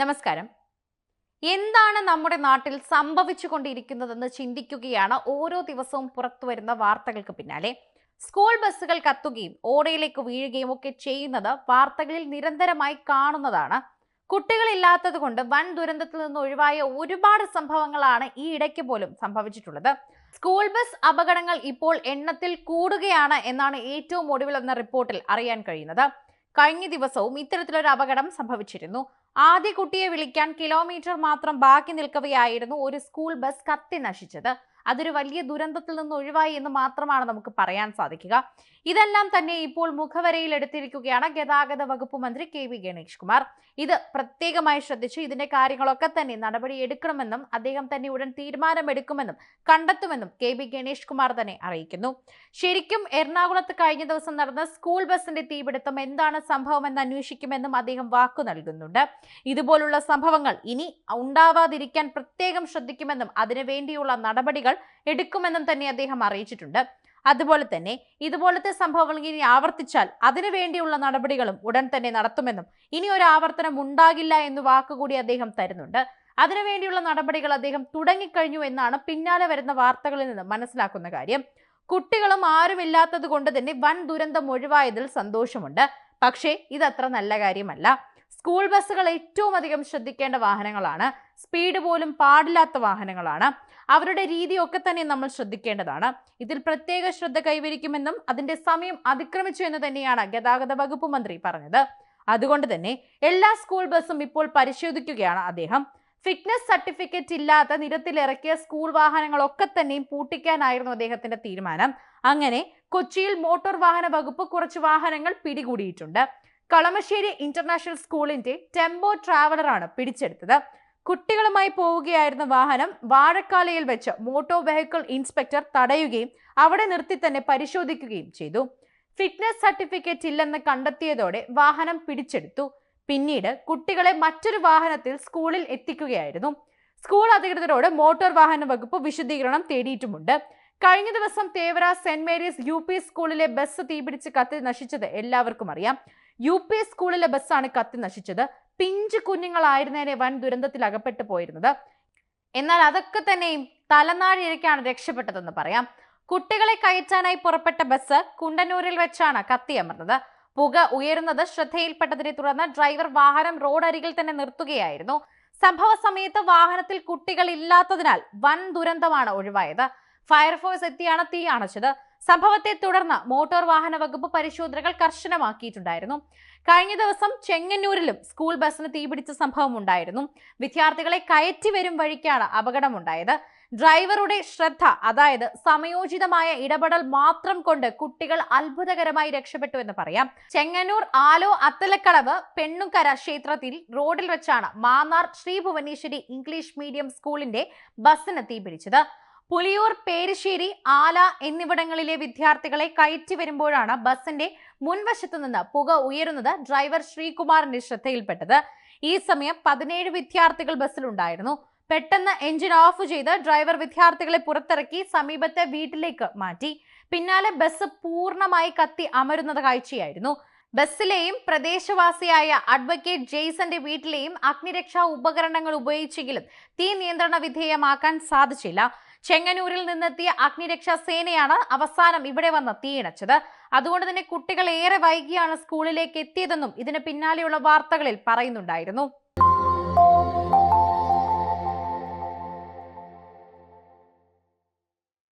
നമസ്കാരം. എന്താണ് നമ്മുടെ നാട്ടിൽ സംഭവിച്ചു സംഭവിച്ചുകൊണ്ടിരിക്കുന്നതെന്ന് ചിന്തിക്കുകയാണ് ഓരോ ദിവസവും പുറത്തു വരുന്ന വാർത്തകൾക്ക് പിന്നാലെ. സ്കൂൾ ബസ്സുകൾ കത്തുകയും ഓടയിലേക്ക് വീഴുകയും ഒക്കെ ചെയ്യുന്നത് വാർത്തകളിൽ നിരന്തരമായി കാണുന്നതാണ്. കുട്ടികളില്ലാത്തത് കൊണ്ട് വൻ ദുരന്തത്തിൽ നിന്ന് ഒഴിവായ ഒരുപാട് സംഭവങ്ങളാണ് ഈ ഇടയ്ക്ക് പോലും സംഭവിച്ചിട്ടുള്ളത്. സ്കൂൾ ബസ് അപകടങ്ങൾ ഇപ്പോൾ എണ്ണത്തിൽ കൂടുകയാണ് എന്നാണ് ഏറ്റവും ഒടുവിൽ എന്ന റിപ്പോർട്ടിൽ അറിയാൻ കഴിയുന്നത്. കഴിഞ്ഞ ദിവസവും ഇത്തരത്തിലൊരു അപകടം സംഭവിച്ചിരുന്നു. ആദ്യ കുട്ടിയെ വിളിക്കാൻ കിലോമീറ്റർ മാത്രം ബാക്കി നിൽക്കവെയായിരുന്നു ഒരു സ്കൂൾ ബസ് കത്തി നശിച്ചത്. അതൊരു വലിയ ദുരന്തത്തിൽ നിന്ന് ഒഴിവായി എന്ന് മാത്രമാണ് നമുക്ക് പറയാൻ സാധിക്കുക. ഇതെല്ലാം തന്നെ ഇപ്പോൾ മുഖവരയിൽ എടുത്തിരിക്കുകയാണ് ഗതാഗത വകുപ്പ് മന്ത്രി കെ വി ഗണേഷ് കുമാർ. ഇത് പ്രത്യേകമായി ശ്രദ്ധിച്ച് ഇതിന്റെ കാര്യങ്ങളൊക്കെ തന്നെ നടപടി എടുക്കണമെന്നും അദ്ദേഹം തന്നെ ഉടൻ തീരുമാനമെടുക്കുമെന്നും കണ്ടെത്തുമെന്നും കെ വി ഗണേഷ് കുമാർ തന്നെ അറിയിക്കുന്നു. ശരിക്കും എറണാകുളത്ത് കഴിഞ്ഞ ദിവസം നടന്ന സ്കൂൾ ബസിന്റെ തീപിടുത്തം എന്താണ് സംഭവമെന്ന് അന്വേഷിക്കുമെന്നും അദ്ദേഹം വാക്കു നൽകുന്നുണ്ട്. ഇതുപോലുള്ള സംഭവങ്ങൾ ഇനി ഉണ്ടാവാതിരിക്കാൻ പ്രത്യേകം ശ്രദ്ധിക്കുമെന്നും അതിനു വേണ്ടിയുള്ള നടപടികൾ എടുക്കുമെന്നും തന്നെ അദ്ദേഹം അറിയിച്ചിട്ടുണ്ട്. അതുപോലെ തന്നെ ഇതുപോലത്തെ സംഭവങ്ങൾ ഇനി ആവർത്തിച്ചാൽ അതിനു വേണ്ടിയുള്ള നടപടികളും ഉടൻ തന്നെ നടത്തുമെന്നും ഇനി ഒരു ആവർത്തനം ഉണ്ടാകില്ല എന്ന് വാക്കുകൂടി അദ്ദേഹം തരുന്നുണ്ട്. അതിനുവേണ്ടിയുള്ള നടപടികൾ അദ്ദേഹം തുടങ്ങിക്കഴിഞ്ഞു എന്നാണ് പിന്നാലെ വരുന്ന വാർത്തകളിൽ നിന്ന് മനസ്സിലാക്കുന്ന കാര്യം. കുട്ടികളും ആരുമില്ലാത്തത് കൊണ്ട് തന്നെ വൻ ദുരന്തം ഒഴിവായതിൽ സന്തോഷമുണ്ട്. പക്ഷേ ഇതത്ര നല്ല കാര്യമല്ല. സ്കൂൾ ബസ്സുകൾ ഏറ്റവും അധികം ശ്രദ്ധിക്കേണ്ട വാഹനങ്ങളാണ്. സ്പീഡ് പോലും പാടില്ലാത്ത വാഹനങ്ങളാണ്. അവരുടെ രീതിയൊക്കെ തന്നെ നമ്മൾ ശ്രദ്ധിക്കേണ്ടതാണ്. ഇതിൽ പ്രത്യേക ശ്രദ്ധ കൈവരിക്കുമെന്നും അതിന്റെ സമയം അതിക്രമിച്ചു എന്ന് തന്നെയാണ് ഗതാഗത വകുപ്പ് മന്ത്രി പറഞ്ഞത്. അതുകൊണ്ട് തന്നെ എല്ലാ സ്കൂൾ ബസ്സും ഇപ്പോൾ പരിശോധിക്കുകയാണ് അദ്ദേഹം. ഫിറ്റ്നസ് സർട്ടിഫിക്കറ്റ് ഇല്ലാത്ത നിരത്തിലിറക്കിയ സ്കൂൾ വാഹനങ്ങളൊക്കെ തന്നെയും പൂട്ടിക്കാനായിരുന്നു അദ്ദേഹത്തിന്റെ തീരുമാനം. അങ്ങനെ കൊച്ചിയിൽ മോട്ടോർ വാഹന വകുപ്പ് കുറച്ച് വാഹനങ്ങൾ പിടികൂടിയിട്ടുണ്ട്. കളമശ്ശേരി ഇന്റർനാഷണൽ സ്കൂളിന്റെ ടെമ്പോ ട്രാവലറാണ് പിടിച്ചെടുത്തത്. കുട്ടികളുമായി പോവുകയായിരുന്ന വാഹനം വാഴക്കാലയിൽ വെച്ച് മോട്ടോർ വെഹിക്കിൾ ഇൻസ്പെക്ടർ തടയുകയും അവിടെ നിർത്തി തന്നെ പരിശോധിക്കുകയും ചെയ്തു. ഫിറ്റ്നസ് സർട്ടിഫിക്കറ്റ് ഇല്ലെന്ന് കണ്ടെത്തിയതോടെ വാഹനം പിടിച്ചെടുത്തു. പിന്നീട് കുട്ടികളെ മറ്റൊരു വാഹനത്തിൽ സ്കൂളിൽ എത്തിക്കുകയായിരുന്നു. സ്കൂൾ അധികൃതരോട് മോട്ടോർ വാഹന വകുപ്പ് വിശദീകരണം തേടിയിട്ടുമുണ്ട്. കഴിഞ്ഞ ദിവസം Thevara Saint Mary's U P സ്കൂളിലെ ബസ് തീപിടിച്ച് കത്തി നശിച്ചത് എല്ലാവർക്കും അറിയാം. യു പി സ്കൂളിലെ ബസ്സാണ് കത്തി നശിച്ചത്. പിഞ്ച് കുഞ്ഞുങ്ങളായിരുന്നേനെ വൻ ദുരന്തത്തിൽ അകപ്പെട്ടു പോയിരുന്നത്. എന്നാൽ അതൊക്കെ തന്നെയും തലനാഴിഴയ്ക്കാണ് രക്ഷപ്പെട്ടതെന്ന് പറയാം. കുട്ടികളെ കയറ്റാനായി പുറപ്പെട്ട ബസ് കുണ്ടന്നൂരിൽ വെച്ചാണ് കത്തിയമർന്നത്. പുക ഉയരുന്നത് ശ്രദ്ധയിൽപ്പെട്ടതിനെ തുടർന്ന് ഡ്രൈവർ വാഹനം റോഡരികിൽ തന്നെ നിർത്തുകയായിരുന്നു. സംഭവ സമയത്ത് വാഹനത്തിൽ കുട്ടികൾ ഇല്ലാത്തതിനാൽ വൻ ദുരന്തമാണ് ഒഴിവായത്. ഫയർഫോഴ്സ് എത്തിയാണ് തീ അണച്ചത്. സംഭവത്തെ തുടർന്ന് മോട്ടോർ വാഹന വകുപ്പ് പരിശോധനകൾ കർശനമാക്കിയിട്ടുണ്ടായിരുന്നു. കഴിഞ്ഞ ദിവസം ചെങ്ങന്നൂരിലും സ്കൂൾ ബസ്സിന് തീപിടിച്ച സംഭവം ഉണ്ടായിരുന്നു വിദ്യാർത്ഥികളെ കയറ്റി വരും വഴിക്കാണ് അപകടമുണ്ടായത്. ഡ്രൈവറുടെ ശ്രദ്ധ അതായത് സമയോചിതമായ ഇടപെടൽ മാത്രം കൊണ്ട് കുട്ടികൾ അത്ഭുതകരമായി രക്ഷപ്പെട്ടു എന്ന് പറയാം. ചെങ്ങന്നൂർ ആലോ അത്തലക്കളവ് പെണ്ണുക്കര ക്ഷേത്രത്തിൽ റോഡിൽ വെച്ചാണ് മാന്നാർ ശ്രീ ഭുവനേശ്വരി ഇംഗ്ലീഷ് മീഡിയം സ്കൂളിന്റെ ബസ്സിന് തീപിടിച്ചത് പുലിയൂർ പേരിശ്ശേരി ആല എന്നിവിടങ്ങളിലെ വിദ്യാർത്ഥികളെ കയറ്റി വരുമ്പോഴാണ് ബസിന്റെ മുൻവശത്തു നിന്ന് പുക ഉയരുന്നത് ഡ്രൈവർ ശ്രീകുമാറിന്റെ ശ്രദ്ധയിൽപ്പെട്ടത്. ഈ സമയം പതിനേഴ് വിദ്യാർത്ഥികൾ ബസ്സിലുണ്ടായിരുന്നു. പെട്ടെന്ന് എഞ്ചിൻ ഓഫ് ചെയ്ത് ഡ്രൈവർ വിദ്യാർത്ഥികളെ പുറത്തിറക്കി സമീപത്തെ വീട്ടിലേക്ക് മാറ്റി. പിന്നാലെ ബസ് പൂർണമായി കത്തി അമരുന്നത് കാഴ്ചയായിരുന്നു ബസ്സിലെയും പ്രദേശവാസിയായ അഡ്വക്കേറ്റ് ജെയ്സന്റെ വീട്ടിലെയും അഗ്നിരക്ഷാ ഉപകരണങ്ങൾ ഉപയോഗിച്ചെങ്കിലും തീ നിയന്ത്രണ വിധേയമാക്കാൻ സാധിച്ചില്ല. ചെങ്ങന്നൂരിൽ നിന്നെത്തിയ അഗ്നിരക്ഷാ സേനയാണ് അവസാനം ഇവിടെ വന്ന് തീയിണച്ചത്. അതുകൊണ്ട് തന്നെ കുട്ടികൾ ഏറെ വൈകിയാണ് സ്കൂളിലേക്ക് എത്തിയതെന്നും ഇതിന് പിന്നാലെയുള്ള വാർത്തകളിൽ പറയുന്നുണ്ടായിരുന്നു.